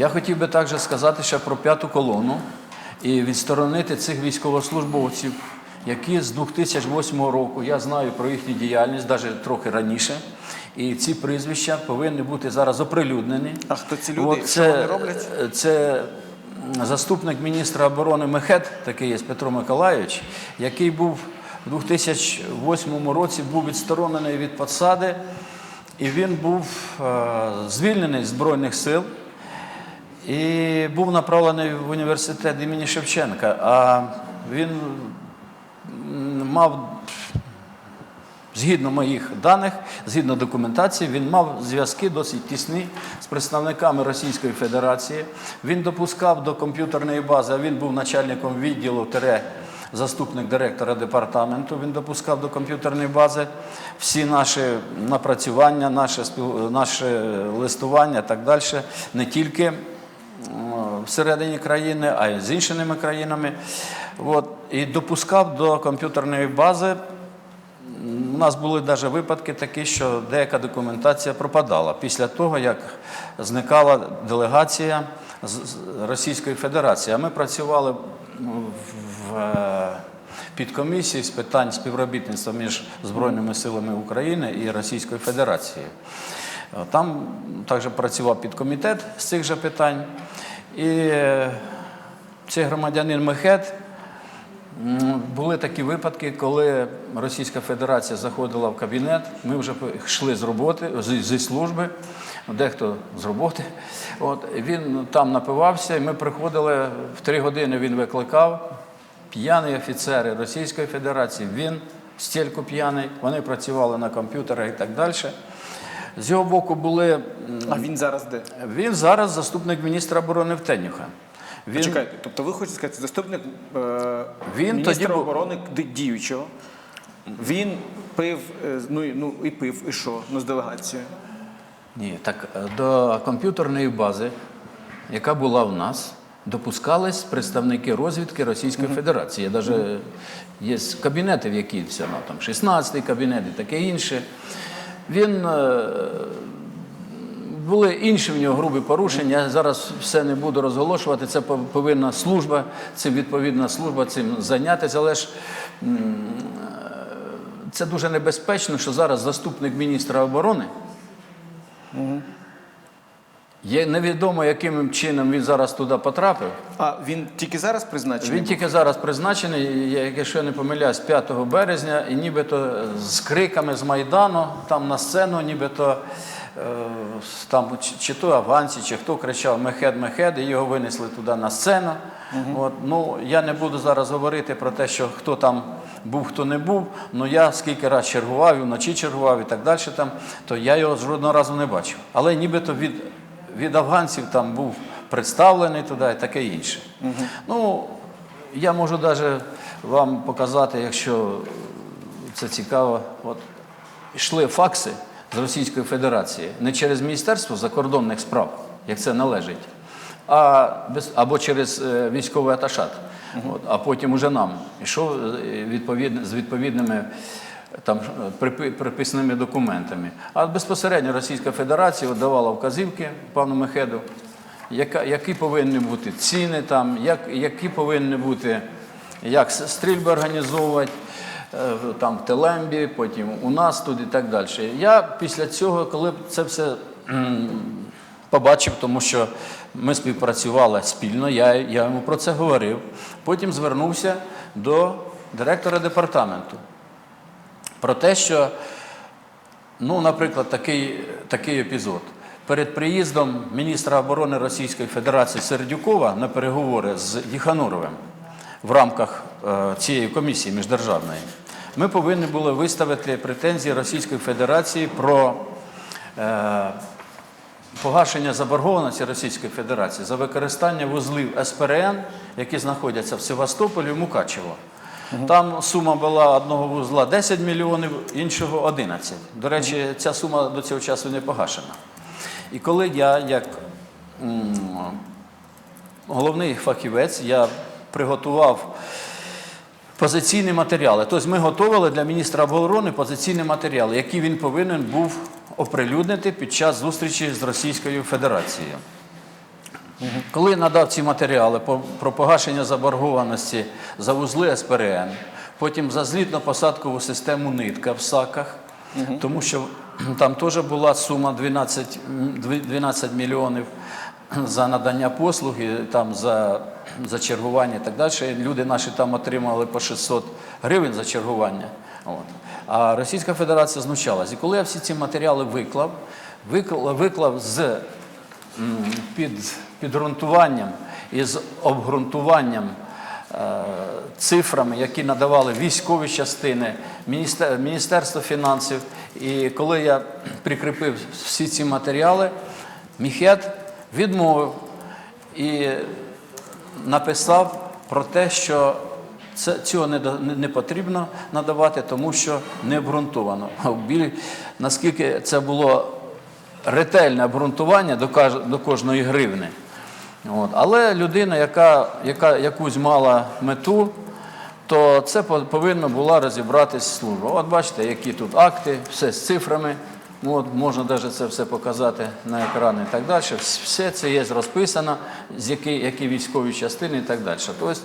Я хотів би також сказати ще про п'яту колону і відсторонити цих військовослужбовців, які з 2008 року, я знаю про їхню діяльність, навіть трохи раніше, і ці прізвища повинні бути зараз оприлюднені. А хто ці люди? От Що це, вони роблять? Це заступник міністра оборони Мехет, такий є Петро Миколайович, який був у 2008 році був відсторонений від посади, і він був е, звільнений з Збройних сил і був направлений в університет імені Шевченка. А він мав Згідно моїх даних, згідно документації, він мав зв'язки досить тісні з представниками Російської Федерації. Він допускав до комп'ютерної бази, а він був начальником відділу тере заступник директора департаменту. Він допускав до комп'ютерної бази всі наші напрацювання, наше, наше листування і так далі, не тільки всередині країни, а й з іншими країнами. От. І допускав до комп'ютерної бази у нас були навіть випадки такі, що деяка документація пропадала після того, як зникала делегація з Російської Федерації. А ми працювали в е, підкомісії з питань співробітництва між Збройними силами України і Російською Федерацією. Е, Там також працював підкомітет з цих же питань. І е, цей громадянин Мехет Були такі випадки, коли Російська Федерація заходила в кабінет. Ми вже йшли з роботи, зі служби, дехто з роботи. От, він там напивався, і ми приходили в три години. Він викликав п'яні офіцери Російської Федерації. Він стільки п'яний, вони працювали на комп'ютерах і так далі. З його боку були. А він зараз де? Він зараз заступник міністра оборони Втенюха. Він, Почекайте, тобто ви хочете сказати, заступник е, Він міністра тоді оборони діючого, він пив, е, ну, і- ну і пив, і що? Ну з делегацією. Ні, так е, до комп'ютерної бази, яка була в нас, допускались представники розвідки Російської Федерації. Навіть є кабінети, в які все, ну, там 16-й кабінет і таке інше. Він е, були інші в нього грубі порушення. Я зараз все не буду розголошувати. Це повинна служба, цим відповідна служба цим зайнятися. Але ж е, це дуже небезпечно, що зараз заступник міністра оборони. Є невідомо, яким чином він зараз туди потрапив. А він тільки зараз призначений? Він тільки зараз призначений, я- якщо я не помиляюсь, 5 березня, і нібито з криками з Майдану, там на сцену, нібито е, там чи, то авансі, чи хто кричав Мехед, Мехед, і його винесли туди на сцену. От, ну, я не буду зараз говорити про те, що хто там був, хто не був. Ну я скільки раз чергував, і вночі чергував і так далі, там, то я його жодного разу не бачив. Але нібито від, від афганців там був представлений туди і таке інше. Ну, я можу навіть вам показати, якщо це цікаво. От йшли факси з Російської Федерації не через Міністерство закордонних справ, як це належить, а без, або через е, військовий аташат. От, а потім уже нам йшов е, відповідно, з відповідними там, е, припи- приписними документами. А безпосередньо Російська Федерація давала вказівки пану Мехеду, яка, які повинні бути ціни, там, як, які повинні бути, як стрільби організовувати, е, там в Телембі, потім у нас тут і так далі. Я після цього, коли це все побачив, тому що ми співпрацювали спільно, я, я йому про це говорив. Потім звернувся до директора департаменту про те, що, ну, наприклад, такий, такий епізод. Перед приїздом міністра оборони Російської Федерації Сердюкова на переговори з Єхануровим в рамках е, цієї комісії міждержавної, ми повинні були виставити претензії Російської Федерації про е, погашення заборгованості Російської Федерації за використання вузлів СПРН, які знаходяться в Севастополі і Мукачево. Там сума була одного вузла 10 мільйонів, іншого 11. До речі, ця сума до цього часу не погашена. І коли я, як головний фахівець, я приготував позиційні матеріали. Тобто ми готували для міністра оборони позиційні матеріали, які він повинен був оприлюднити під час зустрічі з Російською Федерацією. Коли надав ці матеріали про погашення заборгованості за вузли СПРН, потім за злітно-посадкову систему нитка в САКах, тому що там теж була сума 12, 12 мільйонів за надання послуги, там за, за чергування і так далі. Люди наші там отримали по 600 гривень за чергування. От. А Російська Федерація знущалась. І коли я всі ці матеріали виклав, виклав, виклав з під підґрунтуванням і з обґрунтуванням е, цифрами, які надавали військові частини, Міністер- Міністерство фінансів. І коли я прикріпив всі ці матеріали, Міхет відмовив і написав про те, що це, цього не, не, потрібно надавати, тому що не обґрунтовано. Наскільки це було ретельне обґрунтування до, до кожної гривни. От. Але людина, яка, яка якусь мала мету, то це повинна була розібратись служба. От бачите, які тут акти, все з цифрами. От, можна навіть це все показати на екрані і так далі. Все це є розписано, з які, які військові частини і так далі. Тобто